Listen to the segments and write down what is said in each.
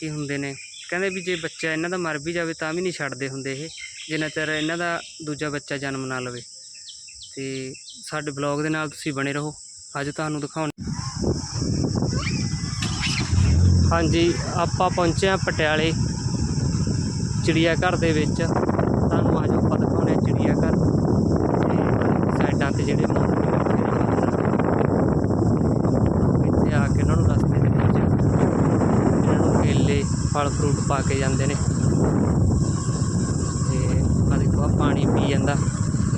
ਬਾਕੀ ਹੁੰਦੇ ਨੇ। ਕਹਿੰਦੇ ਵੀ ਜੇ ਬੱਚਾ ਇਹਨਾਂ ਦਾ ਮਰ ਵੀ ਜਾਵੇ ਤਾਂ ਵੀ ਨਹੀਂ ਛੱਡਦੇ ਹੁੰਦੇ ਇਹ, ਜਿੰਨਾ ਚਿਰ ਇਹਨਾਂ ਦਾ ਦੂਜਾ ਬੱਚਾ ਜਨਮ ਨਾ ਲਵੇ। ਤੇ ਸਾਡੇ ਬਲੌਗ ਦੇ ਨਾਲ ਤੁਸੀਂ ਬਣੇ ਰਹੋ। ਅੱਜ ਤੁਹਾਨੂੰ ਦਿਖਾਉਣ ਹਾਂਜੀ, ਆਪਾਂ ਪਹੁੰਚੇ ਹਾਂ ਪਟਿਆਲੇ ਚਿੜੀਆ ਘਰ ਦੇ ਵਿੱਚ ਤੁਹਾਨੂੰ ਅੱਜ ਆਪਾਂ ਦਿਖਾਉਣੇ ਆ ਚਿੜੀਆ ਘਰ ਤੇ ਸਾਈਡਾਂ ਤੇ ਜਿਹੜੇ ਮੋਰ ਨੇ ਬੈਠੇ ਨੇ ਇੱਥੇ ਆ ਕੇ ਇਹਨਾਂ ਨੂੰ ਰਸਤੇ ਦੇ ਵਿੱਚ ਇਹਨਾਂ ਨੂੰ ਕੇਲੇ ਫਲ ਫਰੂਟ ਪਾ ਕੇ ਜਾਂਦੇ ਨੇ। ਤੇ ਆ ਦੇਖੋ ਆ ਪਾਣੀ ਪੀ ਜਾਂਦਾ।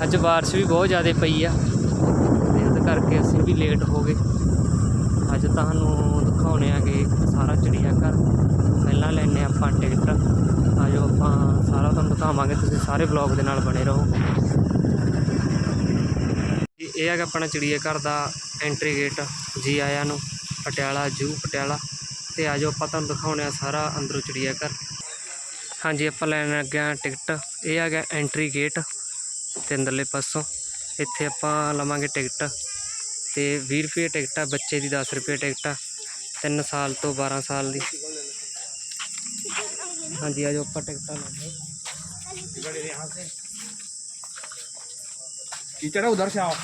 ਅੱਜ ਬਾਰਿਸ਼ ਵੀ ਬਹੁਤ ਜ਼ਿਆਦਾ ਪਈ ਆ। ਤੇ ਉਹਦੇ ਕਰਕੇ ਅਸੀਂ ਵੀ ਲੇਟ ਹੋ ਗਏ। ਅੱਜ ਤੁਹਾਨੂੰ ਦਿਖਾਉਣੇ ਆਗੇ ਸਾਰਾ ਚਿੜੀਆ ਘਰ। ਪਹਿਲਾਂ ਲੈਣੇ ਆਪਾਂ ਟਿਕਟ ਆਜੋ ਆਪਾਂ ਸਾਰਾ ਤੁਹਾਨੂੰ ਦਿਖਾਵਾਂਗੇ, ਤੁਸੀਂ ਸਾਰੇ ਬਲੌਗ ਦੇ ਨਾਲ ਬਣੇ ਰਹੋ। ਇਹ ਹੈਗਾ ਆਪਣਾ ਚਿੜੀਆ ਘਰ ਦਾ ਐਂਟਰੀ ਗੇਟ ਜੀ ਆਇਆਂ ਨੂੰ, ਪਟਿਆਲਾ, ਜੂ ਪਟਿਆਲਾ। ਤੇ ਆਜੋ ਆਪਾਂ ਤੁਹਾਨੂੰ ਦਿਖਾਉਣੇ ਆ ਸਾਰਾ ਅੰਦਰੋਂ ਚਿੜੀਆ ਘਰ ਹਾਂਜੀ ਆਪਾਂ ਲੈਣ ਲੱਗੇ ਹਾਂ ਟਿਕਟ ਇਹ ਹੈਗਾ ਐਂਟਰੀ ਗੇਟ ਤੇ ਅੰਦਰਲੇ ਪਾਸੋਂ ਇੱਥੇ ਆਪਾਂ ਲਵਾਂਗੇ ਟਿਕਟ ਤੇ 20 ਰੁਪਏ ਟਿਕਟ ਆ ਬੱਚੇ ਦੀ 10 ਰੁਪਏ ਟਿਕਟ ਆ 3 ਸਾਲ ਤੋਂ 12 ਸਾਲ ਦੀ ਹਾਂਜੀ ਆਜੋ ਆਪਾਂ ਟਿਕਟਾਂ ਲੈਂਦੇ कीचड़ है उधर से आओ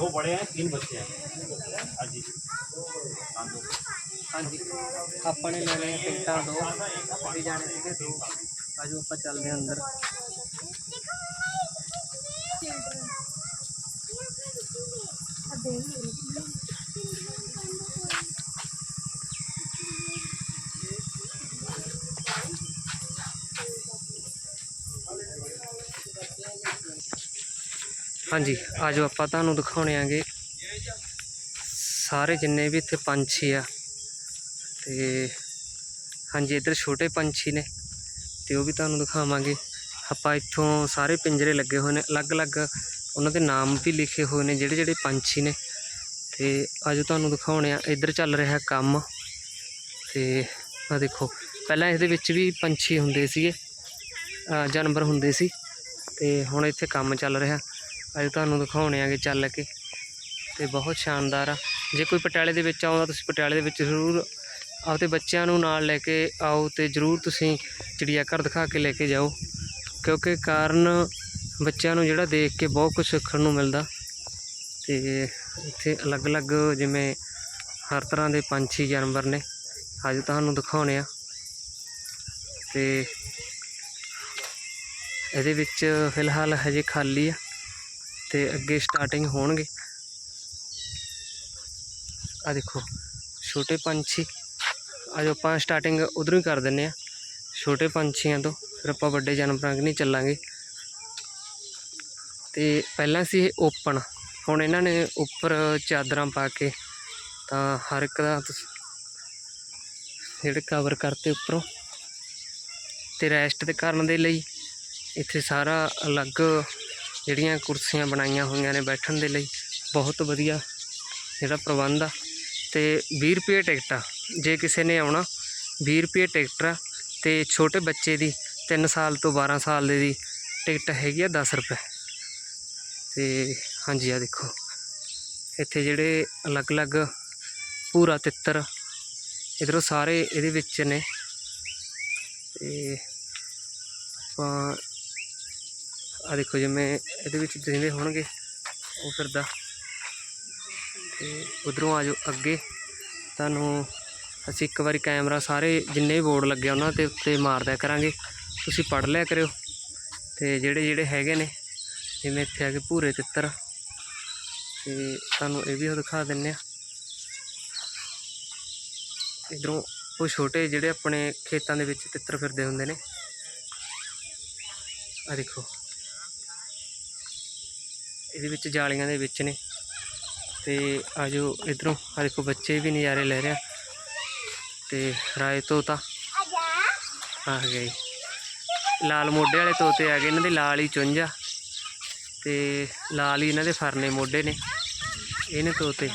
दो बड़े हैं तीन बच्चे हैं हाँ जी हाँ दो ਹਾਂਜੀ ਆਪਾਂ ਨੇ ਲੈਣੇ ਆ ਟਿਕਟਾਂ ਦੋ ਵੀ ਜਾਣੇ ਸੀਗੇ ਦੋ ਆਜੋ ਆਪਾਂ ਚੱਲਦੇ ਹਾਂ ਅੰਦਰ ਹਾਂਜੀ ਆਜੋ ਆਪਾਂ ਤੁਹਾਨੂੰ ਦਿਖਾਉਣੇ ਆਂਗੇ। ਸਾਰੇ ਜਿੰਨੇ ਵੀ ਇੱਥੇ ਪੰਛੀ ਆ, ਤੇ ਹਾਂਜੀ, ਇੱਧਰ ਛੋਟੇ ਪੰਛੀ ਨੇ, ਤੇ ਉਹ ਵੀ ਤੁਹਾਨੂੰ ਦਿਖਾਵਾਂਗੇ। ਆਪਾਂ ਇੱਥੋਂ ਸਾਰੇ ਪਿੰਜਰੇ ਲੱਗੇ ਹੋਏ ਨੇ, ਅਲੱਗ-ਅਲੱਗ ਉਹਨਾਂ ਦੇ ਨਾਮ ਵੀ ਲਿਖੇ ਹੋਏ ਨੇ, ਜਿਹੜੇ ਜਿਹੜੇ ਪੰਛੀ ਨੇ। ਤੇ ਅੱਜ ਤੁਹਾਨੂੰ ਦਿਖਾਉਣੇ ਆ, ਇੱਧਰ ਚੱਲ ਰਿਹਾ ਕੰਮ। ਤੇ ਆ ਦੇਖੋ, ਪਹਿਲਾਂ ਇਹਦੇ ਵਿੱਚ ਵੀ ਪੰਛੀ ਹੁੰਦੇ ਸੀਗੇ ਜਾਨਵਰ ਹੁੰਦੇ ਸੀ, ਤੇ ਹੁਣ ਇੱਥੇ ਕੰਮ ਚੱਲ ਰਿਹਾ। ਅੱਜ ਤੁਹਾਨੂੰ ਦਿਖਾਉਣੇ ਆਗੇ ਚੱਲ ਕੇ ਤੇ ਬਹੁਤ ਸ਼ਾਨਦਾਰ ਆ। ਜੇ ਕੋਈ ਪਟਿਆਲੇ ਦੇ ਵਿੱਚ ਆਉਂਦਾ ਤੁਸੀਂ ਪਟਿਆਲੇ ਦੇ ਵਿੱਚ ਜ਼ਰੂਰ ਆਪਦੇ ਬੱਚਿਆਂ ਨੂੰ ਨਾਲ ਲੈ ਕੇ ਆਓ ਤੇ ਜ਼ਰੂਰ ਤੁਸੀਂ ਚਿੜੀਆ ਘਰ ਦਿਖਾ ਕੇ ਲੈ ਕੇ ਜਾਓ, ਕਿਉਂਕਿ ਕਾਰਨ ਬੱਚਿਆਂ ਨੂੰ ਜਿਹੜਾ ਦੇਖ ਕੇ ਬਹੁਤ ਕੁਝ ਸਿੱਖਣ ਨੂੰ ਮਿਲਦਾ। ਤੇ ਇੱਥੇ ਅਲੱਗ-ਅਲੱਗ ਜਿਵੇਂ ਹਰ ਤਰ੍ਹਾਂ ਦੇ ਪੰਛੀ, ਜਾਨਵਰ ਨੇ, ਅੱਜ ਤੁਹਾਨੂੰ ਦਿਖਾਉਣੇ ਆ। ਤੇ ਇਹਦੇ ਵਿੱਚ ਫਿਲਹਾਲ ਹਜੇ ਖਾਲੀ ਆ। ਤੇ ਅੱਗੇ ਸਟਾਰਟਿੰਗ ਹੋਣਗੇ। ਆ ਦੇਖੋ, ਛੋਟੇ ਪੰਛੀ। ਅੱਜ ਆਪਾਂ ਸਟਾਰਟਿੰਗ ਉਧਰੋਂ ਹੀ ਕਰ ਦਿੰਨੇ ਆ ਛੋਟੇ ਪੰਛੀਆਂ ਤੋਂ ਫਿਰ ਆਪਾਂ ਵੱਡੇ ਜਾਨਵਰਾਂ ਕਨੀ ਚੱਲਾਂਗੇ। ਤੇ ਪਹਿਲਾਂ ਸੀ ਇਹ ਓਪਨ। ਹੁਣ ਇਹਨਾਂ ਨੇ ਉੱਪਰ ਚਾਦਰਾਂ ਪਾ ਕੇ ਤਾਂ ਹਰ ਇੱਕ ਦਾ ਤੁਸ- ਜਿਹੜੇ ਕਵਰ ਕਰਤੇ ਉੱਪਰੋਂ। ਤੇ ਰੈਸਟ ਦੇ ਕਰਨ ਦੇ ਲਈ ਇੱਥੇ ਸਾਰਾ ਅਲੱਗ ਜਿਹੜੀਆਂ ਕੁਰਸੀਆਂ ਬਣਾਈਆਂ ਹੋਈਆਂ ਨੇ ਬੈਠਣ ਦੇ ਲਈ, ਬਹੁਤ ਵਧੀਆ ਜਿਹੜਾ ਪ੍ਰਬੰਧ ਆ। ਤੇ 20 ਰੁਪਏ ਟਿਕਟ ਆ। ਜੇ ਕਿਸੇ ਨੇ ਆਉਣਾ 20 ਰੁਪਏ ਟਿਕਟ ਆ ਤੇ ਛੋਟੇ ਬੱਚੇ ਦੀ 3 ਸਾਲ ਤੋਂ 12 ਸਾਲ ਦੇ ਦੀ ਟਿਕਟ ਹੈਗੀ ਆ 10 ਰੁਪਏ। ਤੇ ਹਾਂਜੀ ਆ ਦੇਖੋ। ਇੱਥੇ ਜਿਹੜੇ ਅਲੱਗ-ਅਲੱਗ ਪੂਰਾ ਤਿੱਤਰ ਇਧਰੋਂ ਸਾਰੇ ਇਹਦੇ ਵਿੱਚ ਨੇ। ਤੇ ਆਪਾਂ ਆ ਦੇਖੋ ਜਿਵੇਂ ਇਹਦੇ ਵਿੱਚ ਜਿਵੇਂ ਹੋਣਗੇ, ਉਹ ਫਿਰਦਾ। ਤੇ ਉਧਰੋਂ ਆ ਜਾਓ ਅੱਗੇ। ਤੁਹਾਨੂੰ ਅਸੀਂ ਇੱਕ ਵਾਰੀ ਕੈਮਰਾ ਸਾਰੇ ਜਿੰਨੇ ਵੀ ਬੋਰਡ ਲੱਗੇ ਉਹਨਾਂ ਦੇ ਉੱਤੇ ਮਾਰਦਿਆ ਕਰਾਂਗੇ। ਤੁਸੀਂ ਪੜ੍ਹ ਲਿਆ ਕਰਿਓ। ਤੇ ਜਿਹੜੇ ਜਿਹੜੇ ਹੈਗੇ ਨੇ, ਜਿਵੇਂ ਇੱਥੇ ਆ ਕੇ ਭੂਰੇ ਤਿੱਤਰ। ਤੇ ਤੁਹਾਨੂੰ ਇਹ ਵੀ ਉਹ ਦਿਖਾ ਦਿੰਨੇ ਆ। ਇਧਰੋਂ ਉਹ ਛੋਟੇ ਜਿਹੜੇ ਆਪਣੇ ਖੇਤਾਂ ਦੇ ਵਿੱਚ ਤਿੱਤਰ ਫਿਰਦੇ ਹੁੰਦੇ ਨੇ। ਆ ਦੇਖੋ। ਇਹਦੇ ਵਿੱਚ ਜਾਲੀਆਂ ਦੇ ਵਿੱਚ ਨੇ। ਤੇ ਆਜੋ ਇਧਰੋਂ। ਆ ਦੇਖੋ, ਬੱਚੇ ਵੀ ਨਜ਼ਾਰੇ ਲੈ ਰਹੇ ਆ। ਤੇ ਰਾਏ ਤੋਤਾ। ਆ ਗਏ। ਲਾਲ ਮੋਢੇ ਵਾਲੇ ਤੋਤੇ ਆ ਗਏ। ਇਹਨਾਂ ਦੇ ਲਾਲ ਹੀ ਚੁੰਝ ਆ। ਤੇ ਲਾਲ ਹੀ ਇਹਨਾਂ ਦੇ ਫਰਨੇ ਮੋਢੇ ਨੇ। ਇਹਨੇ ਤੋਤੇ।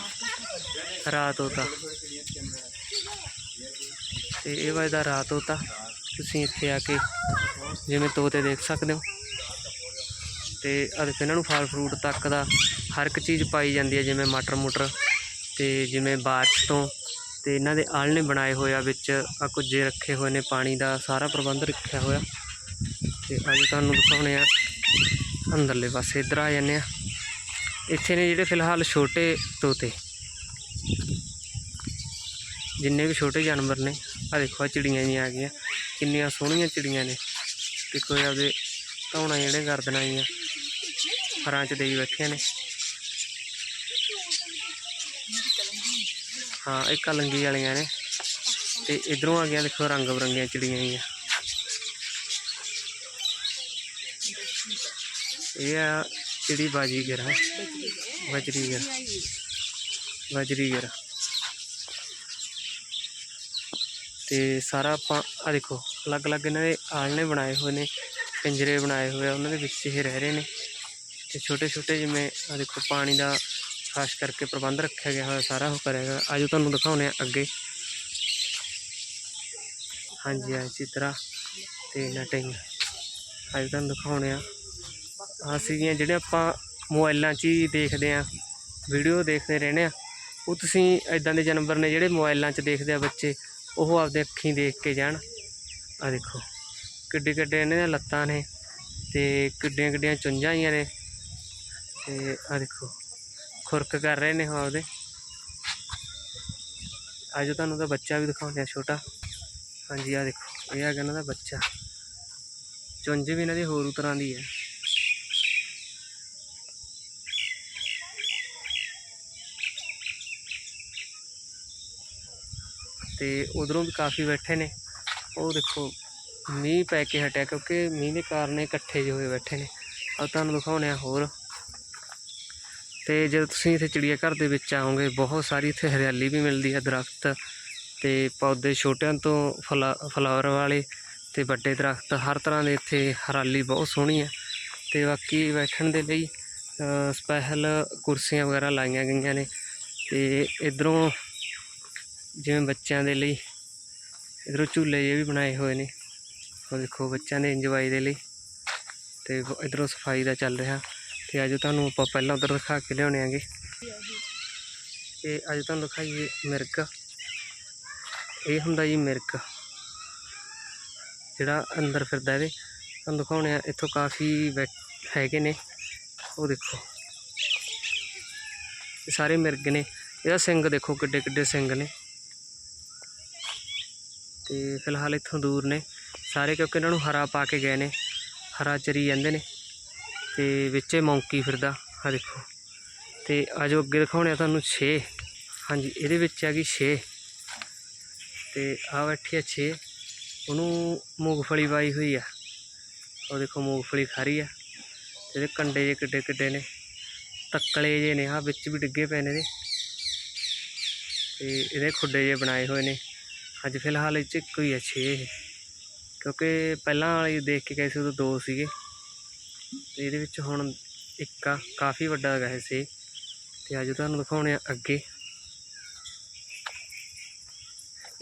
ਰਾ ਤੋਤਾ। ਤੇ ਇਹ ਵਜਦਾ ਰਾਤ ਤੋਤਾ। ਤੁਸੀਂ ਇੱਥੇ ਆ ਕੇ ਜਿਵੇਂ ਤੋਤੇ ਦੇਖ ਸਕਦੇ ਹੋ। ਤੇ ਅਦੇ ਇਹਨਾਂ ਨੂੰ ਫਲ ਫਰੂਟ ਤੱਕ ਦਾ ਹਰ ਇੱਕ ਚੀਜ਼ ਪਾਈ ਜਾਂਦੀ ਹੈ, ਜਿਵੇਂ ਮਟਰ ਮੁਟਰ ਤੇ ਜਿਵੇਂ ਬਾਰਿਸ਼ ਤੋਂ ਤੇ ਇਹਨਾਂ ਦੇ ਆਲਣੇ ਬਣਾਏ ਹੋਏ ਆ ਵਿੱਚ ਆ ਕੁੱਜੇ ਰੱਖੇ ਹੋਏ ਨੇ, ਪਾਣੀ ਦਾ ਸਾਰਾ ਪ੍ਰਬੰਧ ਰੱਖਿਆ ਹੋਇਆ। ਤੇ ਅੱਜ ਤੁਹਾਨੂੰ ਦਿਖਾਉਣੇ ਆ, ਅੰਦਰਲੇ ਪਾਸੇ ਇੱਧਰ ਆ ਜਾਂਦੇ ਆ। ਇੱਥੇ ਨੇ ਜਿਹੜੇ ਫਿਲਹਾਲ ਛੋਟੇ ਤੋਤੇ, ਜਿੰਨੇ ਵੀ ਛੋਟੇ ਜਾਨਵਰ ਨੇ ਆ ਦੇਖੋ ਆ ਚਿੜੀਆਂ ਜੀ ਆ ਗਈਆਂ, ਕਿੰਨੀਆਂ ਸੋਹਣੀਆਂ ਚਿੜੀਆਂ ਨੇ। ਤੇ ਕੋਈ ਆਪਦੇ ਧੌਣਾ ਜਿਹੜੇ ਕਰ ਗਰਦਨਾਂ ਆਈਆਂ ਹਰਾਂ ਚ ਦੇਈ ਬੈਠੀਆਂ ਨੇ। ਹਾਂ, ਇਹ ਕਲੰਗੀ ਵਾਲੀਆਂ ਨੇ। ਤੇ ਇਧਰੋਂ ਆ ਗਿਆ ਦੇਖੋ, ਰੰਗ ਬਰੰਗੀਆਂ ਚਿੜੀਆਂ ਆਈਆਂ ਇਹ ਆ ਚਿੜੀ ਬਾਜੀਗਰ ਹੈ। ਵਜਰੀਗਰ ਵਜਰੀਗਰ ਤੇ ਸਾਰਾ ਆਪਾਂ ਆ ਦੇਖੋ, ਅਲੱਗ-ਅਲੱਗ ਇਹਨਾਂ ਦੇ ਆਲਣੇ ਬਣਾਏ ਹੋਏ ਨੇ, ਪਿੰਜਰੇ ਬਣਾਏ ਹੋਏ ਆ, ਉਹਨਾਂ ਦੇ ਵਿੱਚ ਇਹ ਰਹਿ ਰਹੇ ਨੇ। ਤੇ ਛੋਟੇ-ਛੋਟੇ ਜਿਵੇਂ ਆ ਦੇਖੋ ਪਾਣੀ ਦਾ ਖਾਸ ਕਰਕੇ ਪ੍ਰਬੰਧ ਰੱਖਿਆ ਗਿਆ ਹੋਇਆ ਸਾਰਾ ਉਹ ਕਰਿਆ ਗਿਆ। ਅੱਜ ਤੁਹਾਨੂੰ ਦਿਖਾਉਣੇ ਆ ਅੱਗੇ। ਹਾਂਜੀ ਆ ਚਿਤਰਾ ਤੇ ਨਟਿੰਗ। ਅੱਜ ਤੁਹਾਨੂੰ ਦਿਖਾਉਣੇ ਆ ਆਹ ਸੀਗੀਆਂ ਜਿਹੜੇ ਆਪਾਂ ਮੋਬਾਈਲਾਂ 'ਚ ਹੀ ਦੇਖਦੇ ਆ ਵੀਡੀਓ ਦੇਖਦੇ ਰਹਿੰਦੇ ਆ ਉਹ ਤੁਸੀਂ ਇਦਾਂ ਦੇ ਜਾਨਵਰ ਨੇ ਜਿਹੜੇ ਮੋਬਾਈਲਾਂ 'ਚ ਦੇਖਦੇ ਆ ਬੱਚੇ, ਉਹ ਆਪਦੇ ਅੱਖੀਂ ਦੇਖ ਕੇ ਜਾਣ। ਆ ਦੇਖੋ ਕਿੱਡੇ ਕਿੱਡੇ ਇਹਨਾਂ ਦੀਆਂ ਲੱਤਾਂ ਨੇ ਤੇ ਕਿੱਡੀਆਂ ਕਿੱਡੀਆਂ ਚੁੰਝਾਂ ਆਈਆਂ ਨੇ। ਤੇ ਆ ਦੇਖੋ, ਖੁਰਕ ਕਰ ਰਹੇ ਨੇ ਉਹ ਉਹਦੇ ਅੱਜ ਤੁਹਾਨੂੰ ਤਾਂ ਬੱਚਾ ਵੀ ਦਿਖਾਉਂਦੇ ਆ ਛੋਟਾ। ਹਾਂਜੀ ਆ ਦੇਖੋ, ਇਹ ਆ ਇਹਨਾਂ ਦਾ ਬੱਚਾ। ਚੁੰਝ ਵੀ ਇਹਨਾਂ ਦੀ ਹੋਰ ਤਰ੍ਹਾਂ ਦੀ ਹੈ। ਤੇ ਉਧਰੋਂ ਵੀ ਕਾਫੀ ਬੈਠੇ ਨੇ। ਉਹ ਦੇਖੋ, ਮੀਂਹ ਪੈ ਕੇ ਹਟਿਆ ਕਿਉਂਕਿ ਮੀਂਹ ਦੇ ਕਾਰਨ ਇਕੱਠੇ ਜਿਹੇ ਹੋਏ ਬੈਠੇ ਨੇ। ਆ ਤੁਹਾਨੂੰ ਦਿਖਾਉਣੇ ਆ ਹੋਰ। ਤੇ ਜਦੋਂ ਤੁਸੀਂ ਇੱਥੇ ਚਿੜੀਆ ਘਰ ਦੇ ਵਿੱਚ ਆਓਗੇ, ਬਹੁਤ ਸਾਰੀ ਇੱਥੇ ਹਰਿਆਲੀ ਵੀ ਮਿਲਦੀ ਹੈ ਦਰਖਤ ਤੇ ਪੌਦੇ ਛੋਟਿਆਂ ਤੋਂ ਫਲਾ, ਫਲਾਵਰ ਵਾਲੇ ਤੇ ਵੱਡੇ ਦਰਖਤ, ਹਰ ਤਰ੍ਹਾਂ ਦੇ ਇੱਥੇ ਹਰਿਆਲੀ ਬਹੁਤ ਸੋਹਣੀ ਹੈ। ਤੇ ਬਾਕੀ ਬੈਠਣ ਦੇ ਲਈ ਸਪੈਸ਼ਲ ਕੁਰਸੀਆਂ ਵਗੈਰਾ ਲਾਈਆਂ ਗਈਆਂ ਨੇ। ਤੇ ਇਧਰੋਂ ਜਿਵੇਂ ਬੱਚਿਆਂ ਦੇ ਲਈ, ਇਧਰੋਂ ਝੂਲੇ ਜਿਹੇ ਵੀ ਬਣਾਏ ਹੋਏ ਨੇ। ਉਹ ਦੇਖੋ, ਬੱਚਿਆਂ ਦੇ ਇੰਜੋਏ ਦੇ ਲਈ। ਤੇ ਇਧਰੋਂ ਸਫ਼ਾਈ ਦਾ ਚੱਲ ਰਿਹਾ। ਤੇ ਅੱਜ ਤੁਹਾਨੂੰ ਆਪਾਂ ਪਹਿਲਾਂ ਉਧਰ ਦਿਖਾ ਕੇ ਲਿਆਉਣੇ ਆਂਗੇ ਤੇ ਅੱਜ ਤੁਹਾਨੂੰ ਦਿਖਾਈਏ ਮਿਰਗ। ਇਹ ਹੁੰਦਾ ਜੀ ਮਿਰਗ। ਜਿਹੜਾ ਅੰਦਰ ਫਿਰਦਾ ਇਹਦੇ। ਤੁਹਾਨੂੰ ਦਿਖਾਉਣੇ ਆ, ਇੱਥੋਂ ਕਾਫੀ ਬੈ- ਹੈਗੇ ਨੇ। ਉਹ ਦੇਖੋ। ਸਾਰੇ ਮਿਰਗ ਨੇ। ਇਹਦਾ ਸਿੰਘ ਦੇਖੋ ਕਿੱਡੇ ਕਿੱਡੇ ਸਿੰਘ ਨੇ। ਤੇ ਫਿਲਹਾਲ ਇੱਥੋਂ ਦੂਰ ਨੇ। ਸਾਰੇ ਕਿਉਂਕਿ ਇਹਨਾਂ ਨੂੰ ਹਰਾ ਪਾ ਕੇ ਗਏ ਨੇ। ਹਰਾ ਚਰੀ ਜਾਂਦੇ ਨੇ। ਤੇ ਵਿੱਚੇ ਮੌਂਕੀ ਫਿਰਦਾ ਆ ਦੇਖੋ। ਤੇ ਆਜੋ ਅੱਗੇ ਦਿਖਾਉਣੇ ਆ ਤੁਹਾਨੂੰ 6 ਹਾਂਜੀ, ਇਹਦੇ ਵਿੱਚ ਹੈਗੀ 6 ਤੇ ਆ ਬੈਠੀ ਆ 6 ਉਹਨੂੰ ਮੂੰਗਫਲੀ ਪਾਈ ਹੋਈ ਆ। ਉਹ ਦੇਖੋ ਮੂੰਗਫਲੀ ਖਾਰੀ ਆ। ਤੇ ਇਹਦੇ ਕੰਡੇ ਜੇ ਕਿੱਡੇ ਕਿੱਡੇ ਨੇ। ਤੱਕਲੇ ਜੇ ਨੇ ਆ ਵਿੱਚ ਵੀ ਡਿੱਗੇ ਪਏ ਨੇ ਇਹਦੇ। ਤੇ ਇਹਦੇ ਖੁੱਡੇ ਜੇ ਬਣਾਏ ਹੋਏ ਨੇ। ਅੱਜ ਫਿਲਹਾਲ ਇਹ 'ਚ ਇੱਕੋ ਹੀ ਆ 6 ਕਿਉਂਕਿ ਪਹਿਲਾਂ ਵਾਲੀ ਦੇਖ ਕੇ ਗਏ ਸੀ ਉਦੋਂ ਦੋ ਸੀਗੇ। ਤੇ ਇਹਦੇ ਵਿੱਚ ਹੁਣ ਇੱਕ ਆ, ਕਾਫੀ ਵੱਡਾ ਹੈਗਾ ਇਹ ਸੇ ਤੇ ਅੱਜ ਤੁਹਾਨੂੰ ਦਿਖਾਉਣੇ ਆ ਅੱਗੇ।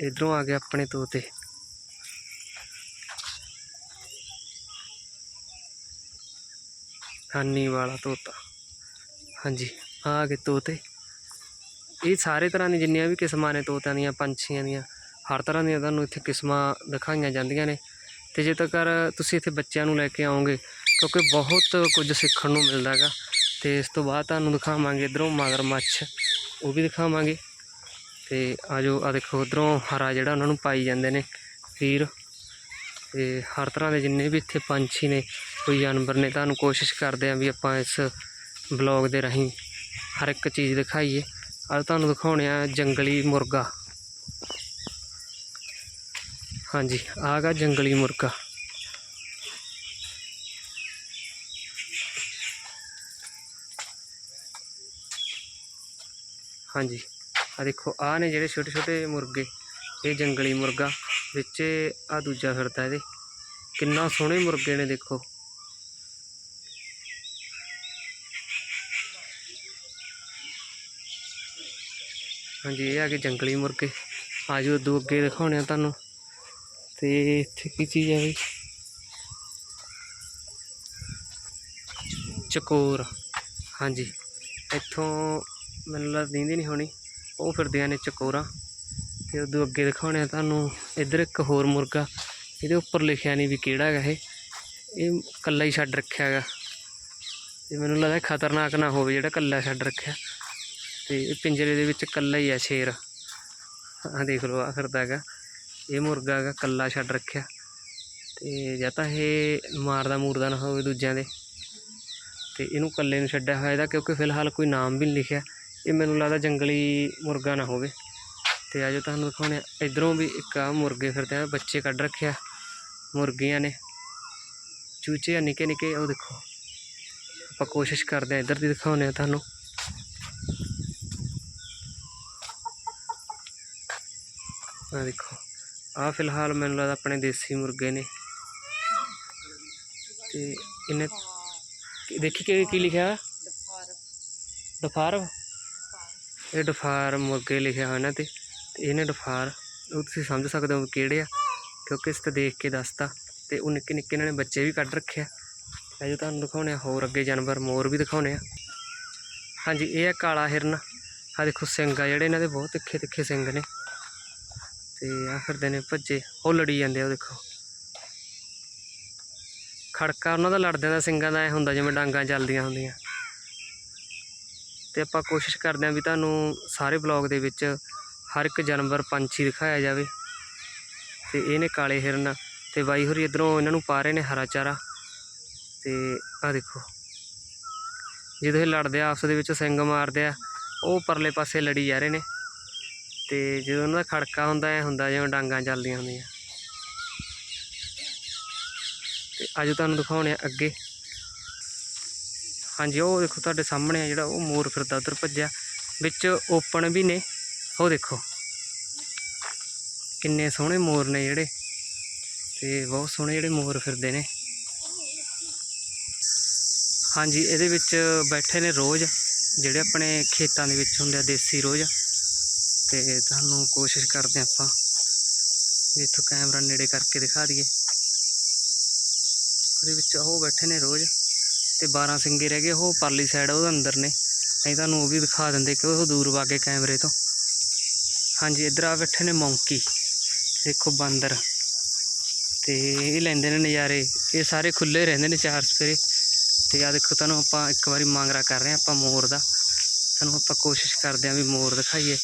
ਇਧਰੋਂ ਆ ਗਏ ਆਪਣੇ ਤੋਤੇ ਹਾਨੀ ਵਾਲਾ ਤੋਤਾ। ਹਾਂਜੀ, ਆ ਗਏ ਤੋਤੇ। ਇਹ ਸਾਰੇ ਤਰ੍ਹਾਂ ਦੀ ਜਿੰਨੀਆਂ ਵੀ ਕਿਸਮਾਂ ਨੇ ਤੋਤਿਆਂ ਦੀਆਂ, ਪੰਛੀਆਂ ਦੀਆਂ, ਹਰ ਤਰ੍ਹਾਂ ਦੀਆਂ ਤੁਹਾਨੂੰ ਇੱਥੇ ਕਿਸਮਾਂ ਦਿਖਾਈਆਂ ਜਾਂਦੀਆਂ ਨੇ। ਤੇ ਜੇ ਤੱਕ ਤੁਸੀਂ ਇੱਥੇ ਬੱਚਿਆਂ ਨੂੰ ਲੈ ਕੇ ਆਓਗੇ ਕਿਉਂਕਿ ਬਹੁਤ ਕੁਝ ਸਿੱਖਣ ਨੂੰ ਮਿਲਦਾ ਹੈਗਾ। ਤੇ ਇਸ ਤੋਂ ਬਾਅਦ ਤੁਹਾਨੂੰ ਦਿਖਾਵਾਂਗੇ ਇਧਰੋਂ ਮਗਰਮੱਛ। ਉਹ ਵੀ ਦਿਖਾਵਾਂਗੇ। ਤੇ ਆਜੋ ਆ ਦੇਖੋ ਉਧਰੋਂ ਹਰਾ ਜਿਹੜਾ ਉਹਨਾਂ ਨੂੰ ਪਾਈ ਜਾਂਦੇ ਨੇ ਵੀਰ ਤੇ ਹਰ ਤਰ੍ਹਾਂ ਦੇ ਜਿੰਨੇ ਵੀ ਇੱਥੇ ਪੰਛੀ ਨੇ, ਕੋਈ ਜਾਨਵਰ ਨੇ, ਤੁਹਾਨੂੰ ਕੋਸ਼ਿਸ਼ ਕਰਦੇ ਆ ਵੀ ਆਪਾਂ ਇਸ ਬਲੌਗ ਦੇ ਰਾਹੀਂ ਹਰ ਇੱਕ ਚੀਜ਼ ਦਿਖਾਈਏ। ਅੱਜ ਤੁਹਾਨੂੰ ਦਿਖਾਉਣੇ ਆ ਜੰਗਲੀ ਮੁਰਗਾ। ਹਾਂਜੀ, ਆਹ ਗਾ ਜੰਗਲੀ ਮੁਰਗਾ। ਹਾਂਜੀ। ਆ ਦੇਖੋ, ਆਹ ਨੇ ਜਿਹੜੇ ਛੋਟੇ ਛੋਟੇ ਮੁਰਗੇ, ਇਹ ਜੰਗਲੀ ਮੁਰਗਾ, ਵਿੱਚ ਆ ਦੂਜਾ ਫਿਰਦਾ ਇਹਦੇ। ਕਿੰਨਾ ਸੋਹਣੇ ਮੁਰਗੇ ਨੇ, ਦੇਖੋ। ਹਾਂਜੀ, ਇਹ ਆ ਗਏ ਜੰਗਲੀ ਮੁਰਗੇ। ਆਜੋ ਦੋ ਅੱਗੇ ਦਿਖਾਉਣੇ ਆ ਤੁਹਾਨੂੰ। ਤੇ ਇੱਥੇ ਕੀ ਚੀਜ਼ ਆ ਬਈ? ਚਕੋਰ। ਹਾਂਜੀ। ਇੱਥੋਂ ਮੈਨੂੰ ਲੱਗਦਾ ਦੀਂਦੀ ਨਹੀਂ ਹੋਣੀ ਉਹ ਫਿਰਦੀਆਂ ਨੇ ਚਕੋਰਾਂ। ਤੇ ਉਦੋਂ ਅੱਗੇ ਦਿਖਾਉਣੇ ਆ ਤੁਹਾਨੂੰ, ਇੱਧਰ ਇੱਕ ਹੋਰ ਮੁਰਗਾ। ਇਹਦੇ ਉੱਪਰ ਲਿਖਿਆ ਨਹੀਂ ਵੀ ਕਿਹੜਾ ਹੈਗਾ ਇਹ। ਇਹ ਕੱਲਾ ਹੀ ਛੱਡ ਰੱਖਿਆ ਹੈਗਾ। ਤੇ ਮੈਨੂੰ ਲੱਗਦਾ ਖਤਰਨਾਕ ਨਾ ਹੋਵੇ ਜਿਹੜਾ ਕੱਲਾ ਛੱਡ ਰੱਖਿਆ। ਤੇ ਇਹ ਪਿੰਜਰੇ ਦੇ ਵਿੱਚ ਕੱਲਾ ਹੀ ਆ ਸ਼ੇਰ। ਆਹ ਦੇਖ ਲਓ ਆ ਫਿਰਦਾ ਹੈਗਾ। ਇਹ ਮੁਰਗਾ ਹੈਗਾ ਕੱਲਾ ਛੱਡ ਰੱਖਿਆ। ਤੇ ਜਾਂ ਤਾਂ ਇਹ ਮਾਰਦਾ ਮੂਰਦਾ ਨਾ ਹੋਵੇ ਦੂਜਿਆਂ ਦੇ। ਤੇ ਇਹਨੂੰ ਕੱਲੇ ਨੂੰ ਛੱਡਿਆ ਹੋਇਆ ਇਹਦਾ ਕਿਉਂਕਿ ਫਿਲਹਾਲ ਕੋਈ ਨਾਮ ਵੀ ਨਹੀਂ ਲਿਖਿਆ। ਇਹ ਮੈਨੂੰ ਲੱਗਦਾ ਜੰਗਲੀ ਮੁਰਗਾ ਨਾ ਹੋਵੇ। ਤੇ ਆਜੋ ਤੁਹਾਨੂੰ ਦਿਖਾਉਣੇ ਆ। ਇੱਧਰੋਂ ਵੀ ਇੱਕ ਆ ਮੁਰਗੇ ਫਿਰਦੇ ਆ ਬੱਚੇ ਕੱਢ ਰੱਖਿਆ ਮੁਰਗੀਆਂ ਨੇ। ਚੂਚੇ ਆ ਨਿੱਕੇ ਨਿੱਕੇ ਉਹ ਦੇਖੋ। ਆਪਾਂ ਕੋਸ਼ਿਸ਼ ਕਰਦੇ ਆ ਇੱਧਰ ਦੀ ਦਿਖਾਉਣੇ ਆ ਤੁਹਾਨੂੰ। ਆ ਦੇਖੋ। ਆ ਫਿਲਹਾਲ ਮੈਨੂੰ ਲੱਗਦਾ ਆਪਣੇ ਦੇਸੀ ਮੁਰਗੇ ਨੇ। ਤੇ ਇਹਨੇ ਦੇਖੀ ਕਿ ਕੀ ਲਿਖਿਆ? ਹੋਇਆ? ਡਫਾਰ ਇਹ ਡਫਾਰ ਮੁਰਗੇ ਲਿਖਿਆ ਹੋਇਆ ਇਹਨਾਂ ਤੇ ਤੇ ਇਹਨੇ ਡਫਾਰ ਉਹ ਤੁਸੀਂ ਸਮਝ ਸਕਦੇ ਹੋ ਵੀ ਕਿਹੜੇ ਆ, ਕਿਉਂਕਿ ਇਸ ਤੇ ਦੇਖ ਕੇ ਦੱਸਤਾ ਤੇ ਉਹ ਨਿੱਕੇ ਨਿੱਕੇ ਇਹਨਾਂ ਨੇ ਬੱਚੇ ਵੀ ਕੱਢ ਰੱਖਿਆ ਇਹ ਜੋ ਤੁਹਾਨੂੰ ਦਿਖਾਉਣੇ ਆ, ਹੋਰ ਅੱਗੇ ਜਾਨਵਰ ਮੋਰ ਵੀ ਦਿਖਾਉਣੇ ਆ। ਹਾਂਜੀ, ਇਹ ਆ ਕਾਲਾ ਹਿਰਨ। ਆ ਦੇਖੋ ਸਿੰਘ ਆ ਜਿਹੜੇ ਇਹਨਾਂ ਦੇ ਬਹੁਤ ਤਿੱਖੇ ਤਿੱਖੇ ਸਿੰਘ ਨੇ। ਤੇ ਆ ਫਿਰਦੇ ਨੇ ਭੱਜੇ, ਉਹ ਲੜੀ ਜਾਂਦੇ ਆ, ਉਹ ਦੇਖੋ। ਖੜਕਾ ਉਹਨਾਂ ਦਾ ਲੜਦਿਆਂ ਦਾ, ਸਿੰਘਾਂ ਦਾ ਐ ਹੁੰਦਾ ਜਿਵੇਂ ਡਾਂਗਾਂ ਚੱਲਦੀਆਂ ਹੁੰਦੀਆਂ। ਅਤੇ ਆਪਾਂ ਕੋਸ਼ਿਸ਼ ਕਰਦੇ ਹਾਂ ਵੀ ਤੁਹਾਨੂੰ ਸਾਰੇ ਬਲੌਗ ਦੇ ਵਿੱਚ ਹਰ ਇੱਕ ਜਾਨਵਰ ਪੰਛੀ ਦਿਖਾਇਆ ਜਾਵੇ। ਤੇ ਇਹ ਨੇ ਕਾਲੇ ਹਿਰਨ ਤੇ ਬਾਈ ਹੋਰੀ ਇਧਰੋਂ ਇਹਨਾਂ ਨੂੰ ਪਾ ਰਹੇ ਨੇ ਹਰਾ ਚਾਰਾ। ਤੇ ਆ ਦੇਖੋ। ਜਦੋਂ ਇਹ ਲੜਦੇ ਆ, ਆਪਸ ਦੇ ਵਿੱਚ ਸਿੰਗ ਮਾਰਦੇ ਆ, ਉਹ ਪਰਲੇ ਪਾਸੇ ਲੜੀ ਜਾ ਰਹੇ ਨੇ। ਤੇ ਜਦੋਂ ਉਹਨਾਂ ਦਾ ਖੜਕਾ ਹੁੰਦਾ, ਐ ਹੁੰਦਾ ਜਿਵੇਂ ਡਾਂਗਾਂ ਚੱਲਦੀਆਂ ਹੁੰਦੀਆਂ। ਤੇ ਅੱਜ ਤੁਹਾਨੂੰ ਦਿਖਾਉਣੇ ਆ ਅੱਗੇ। ਹਾਂਜੀ, ਉਹ ਦੇਖੋ ਤੁਹਾਡੇ ਸਾਹਮਣੇ ਆ ਜਿਹੜਾ ਉਹ ਮੋਰ ਫਿਰਦਾ ਉਧਰ ਭੱਜਿਆ। ਵਿੱਚ ਓਪਨ ਵੀ ਨੇ। ਉਹ ਦੇਖੋ। ਕਿੰਨੇ ਸੋਹਣੇ ਮੋਰ ਨੇ ਜਿਹੜੇ। ਤੇ ਬਹੁਤ ਸੋਹਣੇ ਜਿਹੜੇ ਮੋਰ ਫਿਰਦੇ ਨੇ। ਹਾਂਜੀ, ਇਹਦੇ ਵਿੱਚ ਬੈਠੇ ਨੇ ਰੋਜ਼। ਜਿਹੜੇ ਆਪਣੇ ਖੇਤਾਂ ਦੇ ਵਿੱਚ ਹੁੰਦੇ ਆ, ਦੇਸੀ ਰੋਜ਼। ਤੇ ਤੁਹਾਨੂੰ ਕੋਸ਼ਿਸ਼ ਕਰਦੇ ਹਾਂ ਆਪਾਂ ਵੀ ਇੱਥੋਂ ਕੈਮਰਾ ਨੇੜੇ ਕਰਕੇ ਦਿਖਾ ਦਈਏ। ਉਹਦੇ ਵਿੱਚ ਉਹ ਬੈਠੇ ਨੇ ਰੋਜ਼। ਤੇ 12 ਸਿੰਗੇ ਰਹਿ ਗਏ, ਉਹ ਪਰਲੀ ਸਾਈਡ ਉਹਦੇ ਅੰਦਰ ਨੇ। ਨਹੀਂ ਤੁਹਾਨੂੰ ਉਹ ਵੀ ਦਿਖਾ ਦਿੰਦੇ ਕਿ ਉਹ ਦੂਰ ਵਾ ਕੈਮਰੇ ਤੋਂ। ਹਾਂਜੀ, ਇੱਧਰ ਆ ਬੈਠੇ ਨੇ ਮੌਂਕੀ ਦੇਖੋ ਬਾਂਦਰ। ਤੇ ਇਹ ਲੈਂਦੇ ਨੇ ਨਜ਼ਾਰੇ। ਇਹ ਸਾਰੇ ਖੁੱਲੇ ਰਹਿੰਦੇ ਨੇ ਚਾਰ ਸਪੇਰੇ ਤੇ ਆ ਦੇਖੋ, ਤੁਹਾਨੂੰ ਆਪਾਂ ਇੱਕ ਵਾਰੀ ਮੰਗਰਾ ਕਰ ਰਹੇ ਹਾਂ, ਆਪਾਂ ਮੋਰ ਦਾ। ਤੁਹਾਨੂੰ ਆਪਾਂ ਕੋਸ਼ਿਸ਼ ਕਰਦੇ ਹਾਂ ਵੀ ਮੋਰ ਦਿਖਾਈਏ।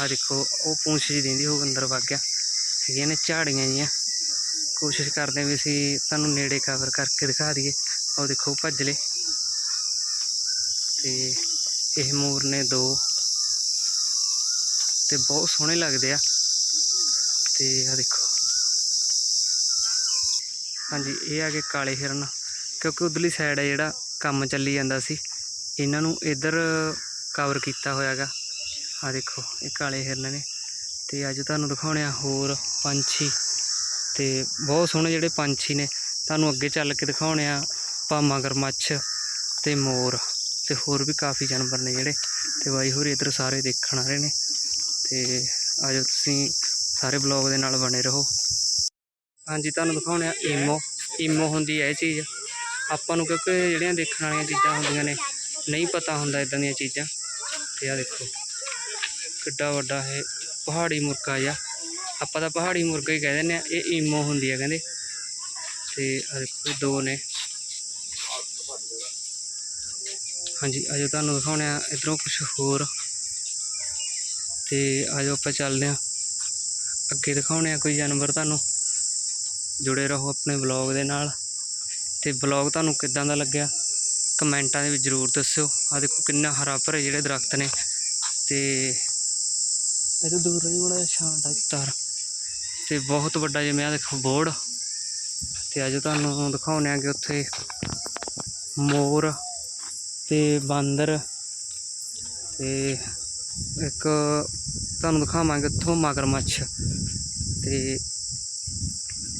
ਆ ਦੇਖੋ, ਉਹ ਪੂੰਛ ਜੀ ਦਿੰਦੀ, ਉਹ ਅੰਦਰ ਵਗ ਗਿਆ। ਹੈਗੀਆਂ ਨੇ ਝਾੜੀਆਂ ਜੀਆਂ। ਕੋਸ਼ਿਸ਼ ਕਰਦੇ ਹਾਂ ਵੀ ਅਸੀਂ ਤੁਹਾਨੂੰ ਨੇੜੇ ਕਵਰ ਕਰਕੇ ਦਿਖਾ ਦਈਏ। ਉਹ ਦੇਖੋ ਭੱਜਲੇ ਤੇ ਇਹ ਮੋਰ ਨੇ ਦੋ। ਤੇ ਬਹੁਤ ਸੋਹਣੇ ਲੱਗਦੇ ਆ। ਤੇ ਆ ਦੇਖੋ। ਹਾਂਜੀ, ਇਹ ਆ ਗਏ ਕਾਲੇ ਹਿਰਨ। ਕਿਉਂਕਿ ਉਧਰਲੀ ਸਾਈਡ ਹੈ ਜਿਹੜਾ ਕੰਮ ਚੱਲੀ ਜਾਂਦਾ ਸੀ, ਇਹਨਾਂ ਨੂੰ ਇੱਧਰ ਕਵਰ ਕੀਤਾ ਹੋਇਆਗਾ ਆ ਦੇਖੋ, ਇਹ ਕਾਲੇ ਹਿਰਨ ਨੇ। ਤੇ ਅੱਜ ਤੁਹਾਨੂੰ ਦਿਖਾਉਣੇ ਆ ਹੋਰ ਪੰਛੀ। ਤੇ ਬਹੁਤ ਸੋਹਣੇ ਜਿਹੜੇ ਪੰਛੀ ਨੇ, ਤੁਹਾਨੂੰ ਅੱਗੇ ਚੱਲ ਕੇ ਦਿਖਾਉਣੇ ਆ ਆਪਾਂ ਮਗਰਮੱਛ ਤੇ ਮੋਰ ਤੇ ਹੋਰ ਵੀ ਕਾਫੀ ਜਾਨਵਰ ਨੇ ਜਿਹੜੇ। ਤੇ ਬਾਈ ਹੋਰੀ ਇੱਧਰ ਸਾਰੇ ਦੇਖਣ ਆ ਰਹੇ ਨੇ। ਤੇ ਆਜੋ ਤੁਸੀਂ ਸਾਰੇ ਬਲੌਗ ਦੇ ਨਾਲ ਬਣੇ ਰਹੋ। ਹਾਂਜੀ, ਤੁਹਾਨੂੰ ਦਿਖਾਉਣੇ ਆ ਈਮੋ। ਈਮੋ ਹੁੰਦੀ ਹੈ ਇਹ ਚੀਜ਼। ਆਪਾਂ ਨੂੰ ਕਿਉਂਕਿ ਜਿਹੜੀਆਂ ਦੇਖਣ ਵਾਲੀਆਂ ਚੀਜ਼ਾਂ ਹੁੰਦੀਆਂ ਨੇ, ਨਹੀਂ ਪਤਾ ਹੁੰਦਾ ਇਦਾਂ ਦੀਆਂ ਚੀਜ਼ਾਂ। ਤੇ ਆ ਦੇਖੋ, ਕਿੱਡਾ ਵੱਡਾ ਇਹ ਪਹਾੜੀ ਮੁਰਗਾ ਆ ਆਪਾਂ ਤਾਂ ਪਹਾੜੀ ਮੁਰਗਾ ਹੀ ਕਹਿ ਦਿੰਦੇ ਆ, ਇਹ ਈਮੋ ਹੁੰਦੀ ਆ ਕਹਿੰਦੇ। ਤੇ ਆ ਦੇਖੋ ਦੋ ਨੇ। ਹਾਂਜੀ ਆਜੋ ਤੁਹਾਨੂੰ ਦਿਖਾਉਣੇ ਆ ਇਧਰੋਂ ਕੁਝ ਹੋਰ। ਤੇ ਆਜੋ ਆਪਾਂ ਚੱਲਦੇ ਆ। ਅੱਗੇ ਦਿਖਾਉਣੇ ਆ ਕੋਈ ਜਾਨਵਰ ਤੁਹਾਨੂੰ। ਜੁੜੇ ਰਹੋ ਆਪਣੇ ਬਲੌਗ ਦੇ ਨਾਲ। ਤੇ ਬਲੌਗ ਤੁਹਾਨੂੰ ਕਿੱਦਾਂ ਦਾ ਲੱਗਿਆ? ਕਮੈਂਟਾਂ ਦੇ ਵਿੱਚ ਜ਼ਰੂਰ ਦੱਸਿਓ। ਆ ਦੇਖੋ ਕਿੰਨਾ ਹਰਾ ਭਰੇ ਜਿਹੜੇ ਦਰਖਤ ਨੇ। ਤੇ ਇਹ ਤੋਂ ਦੂਰ ਰਹੀ ਬੜਾ ਸ਼ਾਂਤ ਆ ਤਾਰ। ਤੇ ਬਹੁਤ ਵੱਡਾ ਜਿਵੇਂ ਆ ਦੇਖੋ ਬੋਰਡ। ਤੇ ਅੱਜ ਤੁਹਾਨੂੰ ਦਿਖਾਉਣੇ ਆ ਕਿ ਉੱਥੇ ਮੋਰ। ਤੇ ਬਾਂਦਰ ਤੇ ਇੱਕ ਤੁਹਾਨੂੰ ਦਿਖਾਵਾਂਗੇ ਉੱਥੋਂ ਮਗਰਮੱਛ। ਤੇ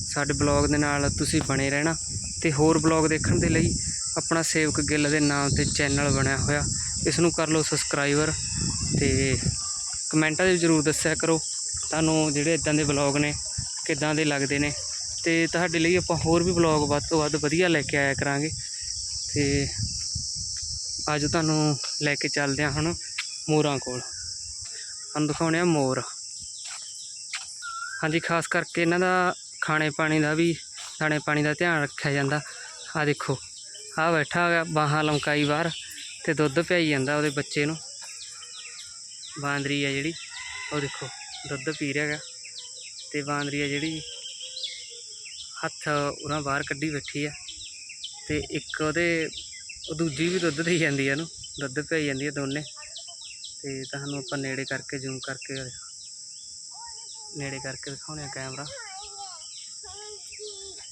ਸਾਡੇ ਬਲੌਗ ਦੇ ਨਾਲ ਤੁਸੀਂ ਬਣੇ ਰਹਿਣਾ ਤੇ ਹੋਰ ਬਲੌਗ ਦੇਖਣ ਦੇ ਲਈ ਆਪਣਾ ਸੇਵਕ ਗਿੱਲ ਦੇ ਨਾਮ ਤੇ ਚੈਨਲ ਬਣਿਆ ਹੋਇਆ। ਇਸ ਨੂੰ ਕਰ ਲਓ ਸਬਸਕ੍ਰਾਈਬਰ ਤੇ ਕਮੈਂਟਾਂ ਦੇ ਜ਼ਰੂਰ ਦੱਸਿਆ ਕਰੋ ਤੁਹਾਨੂੰ ਜਿਹੜੇ ਇਦਾਂ ਦੇ ਬਲੌਗ ਨੇ ਕਿੱਦਾਂ ਦੇ ਲੱਗਦੇ ਨੇ। ਤੇ ਤੁਹਾਡੇ ਲਈ ਆਪਾਂ ਹੋਰ ਵੀ ਵਲੌਗ ਵੱਧ ਤੋਂ ਵੱਧ ਵਧੀਆ ਲੈ ਕੇ ਆਇਆ ਕਰਾਂਗੇ। ਤੇ ਅੱਜ ਤੁਹਾਨੂੰ ਲੈ ਕੇ ਚੱਲਦੇ ਹਾਂ ਹੁਣ ਮੋਰਾਂ ਕੋਲ। ਤੁਹਾਨੂੰ ਦਿਖਾਉਣੇ ਆ ਮੋਰ। ਹਾਂਜੀ, ਖਾਸ ਕਰਕੇ ਇਹਨਾਂ ਦਾ ਖਾਣੇ ਪਾਣੀ ਦਾ ਵੀ ਖਾਣੇ ਪਾਣੀ ਦਾ ਧਿਆਨ ਰੱਖਿਆ ਜਾਂਦਾ। ਆ ਦੇਖੋ ਆ ਬੈਠਾ ਹੈਗਾ ਬਾਹਾਂ ਲਮਕਾਈ ਬਾਹਰ ਤੇ ਦੁੱਧ ਪਿਆਈ ਜਾਂਦਾ ਉਹਦੇ ਬੱਚੇ ਨੂੰ। ਬਾਂਦਰੀ ਆ ਜਿਹੜੀ, ਉਹ ਦੇਖੋ, ਦੁੱਧ ਪੀ ਰਿਹਾ ਹੈਗਾ ਤੇ ਬਾਂਦਰੀ ਆ ਜਿਹੜੀ ਹੱਥ ਉਹਨਾਂ ਬਾਹਰ ਕੱਢੀ ਬੈਠੀ ਆ ਤੇ ਇੱਕ ਉਹਦੇ ਉਹ ਦੂਜੀ ਵੀ ਦੁੱਧ ਦੇਈ ਜਾਂਦੀ ਆ ਇਹਨੂੰ, ਦੁੱਧ ਪਿਆਈ ਜਾਂਦੀ ਹੈ ਦੋਨੇ। ਤੇ ਤੁਹਾਨੂੰ ਆਪਾਂ ਨੇੜੇ ਕਰਕੇ ਜ਼ੂਮ ਕਰਕੇ, ਨੇੜੇ ਕਰਕੇ ਦਿਖਾਉਣੇ ਆ ਕੈਮਰਾ।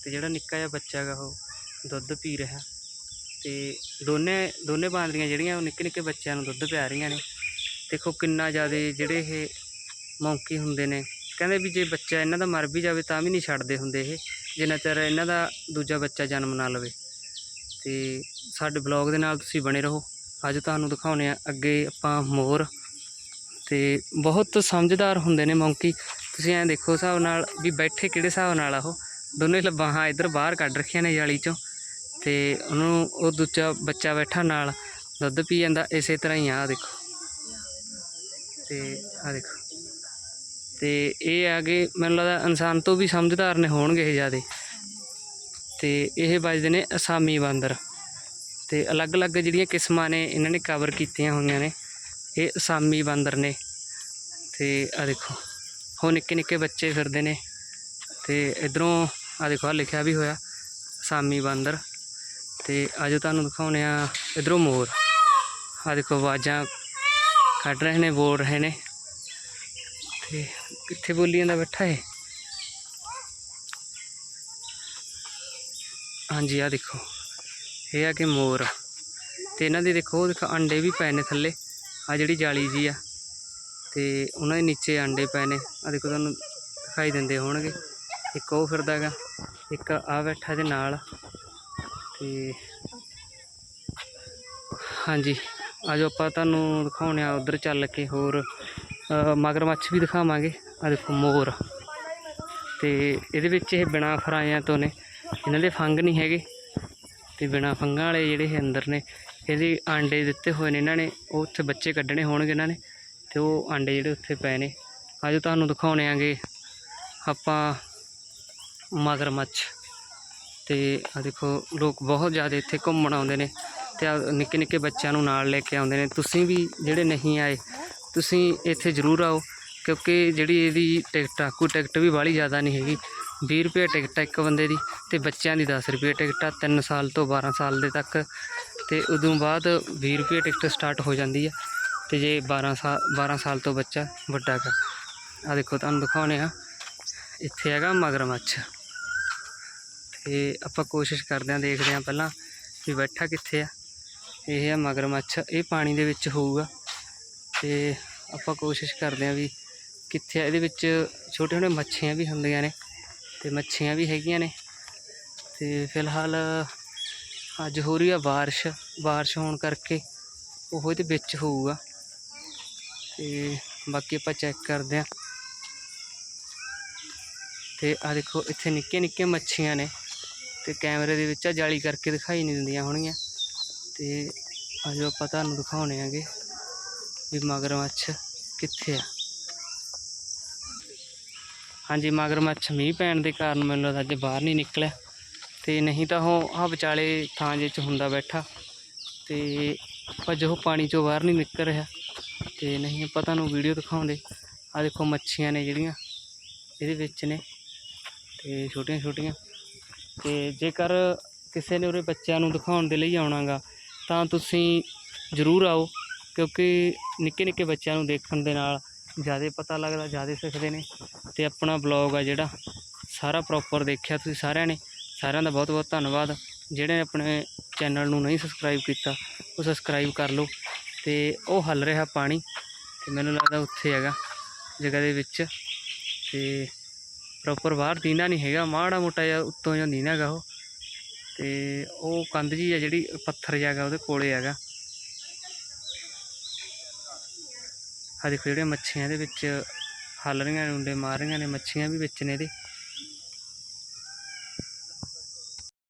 ਤੇ ਜਿਹੜਾ ਨਿੱਕਾ ਜਿਹਾ ਬੱਚਾ ਹੈਗਾ ਉਹ ਦੁੱਧ ਪੀ ਰਿਹਾ। ਤੇ ਦੋਨੇ ਦੋਨੇ ਬਾਂਦਰੀਆਂ ਜਿਹੜੀਆਂ, ਉਹ ਨਿੱਕੇ ਨਿੱਕੇ ਬੱਚਿਆਂ ਨੂੰ ਦੁੱਧ ਪਿਆ ਰਹੀਆਂ ਨੇ। ਦੇਖੋ ਕਿੰਨਾ ਜ਼ਿਆਦਾ ਜਿਹੜੇ ਇਹ ਮੌਂਕੀ ਹੁੰਦੇ ਨੇ। ਕਹਿੰਦੇ ਵੀ ਜੇ ਬੱਚਾ ਇਹਨਾਂ ਦਾ ਮਰ ਵੀ ਜਾਵੇ ਤਾਂ ਵੀ ਨਹੀਂ ਛੱਡਦੇ ਹੁੰਦੇ ਇਹ, ਜਿੰਨਾ ਚਿਰ ਇਹਨਾਂ ਦਾ ਦੂਜਾ ਬੱਚਾ ਜਨਮ ਨਾ ਲਵੇ। ਤੇ ਸਾਡੇ ਬਲੌਗ ਦੇ ਨਾਲ ਤੁਸੀਂ ਬਣੇ ਰਹੋ। ਅੱਜ ਤੁਹਾਨੂੰ ਦਿਖਾਉਣੇ ਆ ਅੱਗੇ ਆਪਾਂ ਮੋਰ ਤੇ ਬਹੁਤ ਸਮਝਦਾਰ ਹੁੰਦੇ ਨੇ ਮੌਂਕੀ ਤੁਸੀਂ ਐਂ ਦੇਖੋ ਹਿਸਾਬ ਨਾਲ ਵੀ ਬੈਠੇ ਕਿਹੜੇ ਹਿਸਾਬ ਨਾਲ ਆ ਉਹ? ਦੋਨੇ ਬਾਹਾਂ ਇੱਧਰ ਬਾਹਰ ਕੱਢ ਰੱਖੀਆਂ ਨੇ ਜਾਲੀ ਚੋਂ ਤੇ ਉਹਨੂੰ ਉਹ ਦੂਜਾ ਬੱਚਾ ਬੈਠਾ ਨਾਲ, ਦੁੱਧ ਪੀ ਜਾਂਦਾ, ਇਸੇ ਤਰ੍ਹਾਂ ਹੀ ਆ, ਆਹ ਦੇਖੋ। ਤੇ ਆ ਦੇਖੋ। ਤੇ ਇਹ ਆਗੇ ਮੈਨੂੰ ਲੱਗਦਾ ਇਨਸਾਨ ਤੋਂ ਵੀ ਸਮਝਦਾਰ ਨੇ ਹੋਣਗੇ ਇਹ ਜਿਆਦੇ। ਤੇ ਇਹ ਵੱਜਦੇ ਨੇ ਅਸਾਮੀ ਬਾਂਦਰ। ਤੇ ਅਲੱਗ-ਅਲੱਗ ਜਿਹੜੀਆਂ ਕਿਸਮਾਂ ਨੇ, ਇਹਨਾਂ ਨੇ ਕਵਰ ਕੀਤੀਆਂ ਹੋਈਆਂ ਨੇ, ਇਹ ਅਸਾਮੀ ਬਾਂਦਰ ਨੇ। ਤੇ ਆ ਦੇਖੋ ਹੋ ਨਿੱਕੇ ਨਿੱਕੇ ਬੱਚੇ ਫਿਰਦੇ ਨੇ। ਤੇ ਇਧਰੋਂ ਆ ਦੇਖੋ ਆ ਲਿਖਿਆ ਵੀ ਹੋਇਆ, ਅਸਾਮੀ ਬਾਂਦਰ। ਤੇ ਅੱਜ ਤੁਹਾਨੂੰ ਦਿਖਾਉਣੇ ਆ ਇਧਰੋਂ ਮੋਰ। ਆ ਦੇਖੋ, ਆਵਾਜ਼ਾਂ ਕੱਢ ਰਹੇ ਨੇ, ਬੋਲ ਰਹੇ ਨੇ। ਤੇ ਕਿੱਥੇ ਬੋਲੀ ਜਾਂਦਾ ਬੈਠਾ ਏ ਹਾਂਜੀ ਆ ਦੇਖੋ। ਇਹ ਆ ਕਿ ਮੋਰ। ਤੇ ਇਹਨਾਂ ਦੇ ਦੇਖੋ ਉਹ ਦੇਖੋ, ਅੰਡੇ ਵੀ ਪਏ ਨੇ ਥੱਲੇ। ਆ ਜਿਹੜੀ ਜਾਲੀ ਜੀ ਆ। ਤੇ ਉਹਨਾਂ ਦੇ ਨੀਚੇ ਅੰਡੇ ਪਏ ਨੇ। ਆ ਦੇਖੋ, ਤੁਹਾਨੂੰ ਦਿਖਾਈ ਦਿੰਦੇ ਹੋਣਗੇ। ਇੱਕ ਉਹ ਫਿਰਦਾ ਹੈਗਾ, ਇੱਕ ਆ ਬੈਠਾ ਦੇ ਨਾਲ। ਤੇ ਹਾਂਜੀ ਆਜੋ ਆਪਾਂ ਤੁਹਾਨੂੰ ਦਿਖਾਉਣੇ ਆ, ਉਧਰ ਚੱਲ ਕੇ ਹੋਰ ਮਗਰਮੱਛ ਵੀ ਦਿਖਾਵਾਂਗੇ। ਆ ਦੇਖੋ, ਮੋਰ। ਤੇ ਇਹਦੇ ਵਿੱਚ ਇਹ ਬਿਨਾ ਫਰਾਇਆਂ ਤੋਂ ਨੇ। ਇਹਨਾਂ ਦੇ ਫੰਗ ਨਹੀਂ ਹੈਗੇ ਤੇ ਬਿਨਾ ਫੰਗਾਂ ਵਾਲੇ ਜਿਹੜੇ ਇਹ ਅੰਦਰ ਨੇ, ਇਹਦੇ ਆਂਡੇ ਦਿੱਤੇ ਹੋਏ ਨੇ ਇਹਨਾਂ ਨੇ, ਉਹ ਉੱਥੇ ਬੱਚੇ ਕੱਢਣੇ ਹੋਣਗੇ ਇਹਨਾਂ ਨੇ ਤੇ ਉਹ ਆਂਡੇ ਜਿਹੜੇ ਉੱਥੇ ਪਏ ਨੇ। ਅੱਜ ਤੁਹਾਨੂੰ ਦਿਖਾਉਣੇ ਆਂਗੇ ਆਪਾਂ ਮਗਰਮੱਛ ਤੇ ਆ ਦੇਖੋ, ਲੋਕ ਬਹੁਤ ਜ਼ਿਆਦਾ ਇੱਥੇ ਘੁੰਮਣ ਆਉਂਦੇ ਨੇ ਤੇ ਨਿੱਕੇ ਨਿੱਕੇ ਬੱਚਿਆਂ ਨੂੰ ਨਾਲ ਲੈ ਕੇ ਆਉਂਦੇ ਨੇ। ਤੁਸੀਂ ਵੀ ਜਿਹੜੇ ਨਹੀਂ ਆਏ, ਤੁਸੀਂ ਇੱਥੇ ਜ਼ਰੂਰ ਆਓ ਕਿਉਂਕਿ ਜਿਹੜੀ ਇਹਦੀ ਟਿਕਟ ਆ, ਕੋਈ ਟਿਕਟ ਵੀ ਬਾਹਲੀ ਜ਼ਿਆਦਾ ਨਹੀਂ ਹੈਗੀ। 20 ਰੁਪਏ ਟਿਕਟ ਆ ਇੱਕ ਬੰਦੇ ਦੀ ਤੇ ਬੱਚਿਆਂ ਦੀ 10 ਰੁਪਏ ਟਿਕਟ ਆ 3 ਸਾਲ ਤੋਂ 12 ਸਾਲ ਦੇ ਤੱਕ। ਤੇ ਉਦੋਂ ਬਾਅਦ 20 ਰੁਪਏ ਟਿਕਟ ਸਟਾਰਟ ਹੋ ਜਾਂਦੀ ਆ ਤੇ ਜੇ 12 ਸਾਲ 12 ਸਾਲ ਤੋਂ ਬੱਚਾ ਵੱਡਾ ਹੈਗਾ। ਆ ਦੇਖੋ, ਤੁਹਾਨੂੰ ਦਿਖਾਉਣੇ ਆ। ਇੱਥੇ ਹੈਗਾ ਮਗਰਮੱਛ। ਤੇ ਆਪਾਂ ਕੋਸ਼ਿਸ਼ ਕਰਦੇ ਆਂ ਦੇਖਦੇ ਆਂ ਪਹਿਲਾਂ ਵੀ ਬੈਠਾ ਕਿੱਥੇ ਆ। ਇਹ ਆ ਮਗਰਮੱਛ, ਇਹ ਪਾਣੀ ਦੇ ਵਿੱਚ ਹੋਊਗਾ। ਤੇ ਆਪਾਂ ਕੋਸ਼ਿਸ਼ ਕਰਦੇ ਆਂ ਵੀ ਕਿੱਥੇ ਆ। ਇਹਦੇ ਵਿੱਚ ਛੋਟੇ ਛੋਟੇ ਮੱਛੀਆਂ ਵੀ ਹੁੰਦੀਆਂ ਨੇ। ਤੇ ਮੱਛੀਆਂ ਵੀ ਹੈਗੀਆਂ ਨੇ। ਤੇ ਫਿਲਹਾਲ ਅੱਜ ਹੋ ਰਹੀ ਆ ਬਾਰਿਸ਼। ਬਾਰਿਸ਼ ਹੋਣ ਕਰਕੇ ਉਹ ਇਹਦੇ ਵਿੱਚ ਹੋਊਗਾ। ਤੇ ਬਾਕੀ ਆਪਾਂ ਚੈੱਕ ਕਰਦੇ ਆਂ। ਤੇ ਆ ਦੇਖੋ, ਇੱਥੇ ਨਿੱਕੇ ਨਿੱਕੇ ਮੱਛੀਆਂ ਨੇ। ਤੇ ਕੈਮਰੇ ਦੇ ਵਿੱਚ ਆ ਜਾਲੀ ਕਰਕੇ ਦਿਖਾਈ ਨਹੀਂ ਦਿੰਦੀਆਂ ਹੋਣਗੀਆਂ। ਤੇ ਆਜੋ ਆਪਾਂ ਤੁਹਾਨੂੰ ਦਿਖਾਉਣੇ ਆਗੇ ਵੀ ਮਗਰਮੱਛ ਕਿੱਥੇ ਆ। ਹਾਂਜੀ ਮਗਰਮੱਛ ਮੀਂਹ ਪੈਣ ਦੇ ਕਾਰਨ ਮੈਨੂੰ ਲੱਗਦਾ ਅੱਜ ਬਾਹਰ ਨਹੀਂ ਨਿਕਲਿਆ। ਤੇ ਨਹੀਂ ਤਾਂ ਉਹ ਆ ਵਿਚਾਲੇ ਥਾਂ ਜਿਹੇ 'ਚ ਹੁੰਦਾ ਬੈਠਾ। ਤੇ ਪਰ ਉਹ ਪਾਣੀ ਚੋਂ ਬਾਹਰ ਨਹੀਂ ਨਿਕਲ ਰਿਹਾ। ਤੇ ਨਹੀਂ, ਆਪਾਂ ਤੁਹਾਨੂੰ ਵੀਡੀਓ ਦਿਖਾਉਂਦੇ। ਆ ਦੇਖੋ ਮੱਛੀਆਂ ਨੇ ਜਿਹੜੀਆਂ, ਇਹਦੇ ਵਿੱਚ ਨੇ। ਤੇ ਛੋਟੀਆਂ ਛੋਟੀਆਂ। ਤੇ ਜੇਕਰ ਕਿਸੇ ਨੇ ਉਰੇ ਬੱਚਿਆਂ ਨੂੰ ਦਿਖਾਉਣ ਦੇ ਲਈ ਆਉਣਾਗਾ, ਤਾਂ ਤੁਸੀਂ ਜ਼ਰੂਰ ਆਓ। ਕਿਉਂਕਿ ਨਿੱਕੇ ਨਿੱਕੇ ਬੱਚਿਆਂ ਨੂੰ ਦੇਖਣ ਦੇ ਨਾਲ ਜ਼ਿਆਦਾ ਪਤਾ ਲੱਗਦਾ, ਜ਼ਿਆਦਾ ਸਿੱਖਦੇ ਨੇ ਤੇ ਆਪਣਾ ਬਲੌਗ ਆ ਜਿਹੜਾ ਸਾਰਾ ਪ੍ਰੋਪਰ ਦੇਖਿਆ ਤੁਸੀਂ ਸਾਰਿਆਂ ਨੇ। ਸਾਰਿਆਂ ਦਾ ਬਹੁਤ ਬਹੁਤ ਧੰਨਵਾਦ। ਜਿਹੜੇ ਆਪਣੇ ਚੈਨਲ ਨੂੰ ਨਹੀਂ ਸਬਸਕ੍ਰਾਈਬ ਕੀਤਾ, ਉਹ ਸਬਸਕ੍ਰਾਈਬ ਕਰ ਲਓ ਤੇ ਉਹ ਹੱਲ ਰਿਹਾ ਪਾਣੀ ਤੇ ਮੈਨੂੰ ਲੱਗਦਾ ਉੱਥੇ ਹੈਗਾ, ਜਗ੍ਹਾ ਦੇ ਵਿੱਚ ਤੇ ਪ੍ਰੋਪਰ ਬਾਹਰ ਦੀਨਾ ਨਹੀਂ ਹੈਗਾ, ਮਾੜਾ ਮੋਟਾ ਜਿਹਾ ਉੱਤੋਂ ਜਾਂ ਦੀਨਾ ਹੈਗਾ ਉਹ ਤੇ ਉਹ ਕੰਧ ਜੀ ਆ ਜਿਹੜੀ ਪੱਥਰ ਜਿਹਾ ਉਹਦੇ ਕੋਲੇ ਹੈਗਾ। ਆ ਦੇਖੋ ਜਿਹੜੀਆਂ ਮੱਛੀਆਂ ਇਹਦੇ ਵਿੱਚ ਹੱਲ ਰਹੀਆਂ ਨੇ ਉਂਡੇ ਮਾਰ ਰਹੀਆਂ ਨੇ, ਮੱਛੀਆਂ ਵੀ ਵਿੱਚ ਨੇ ਇਹਦੇ।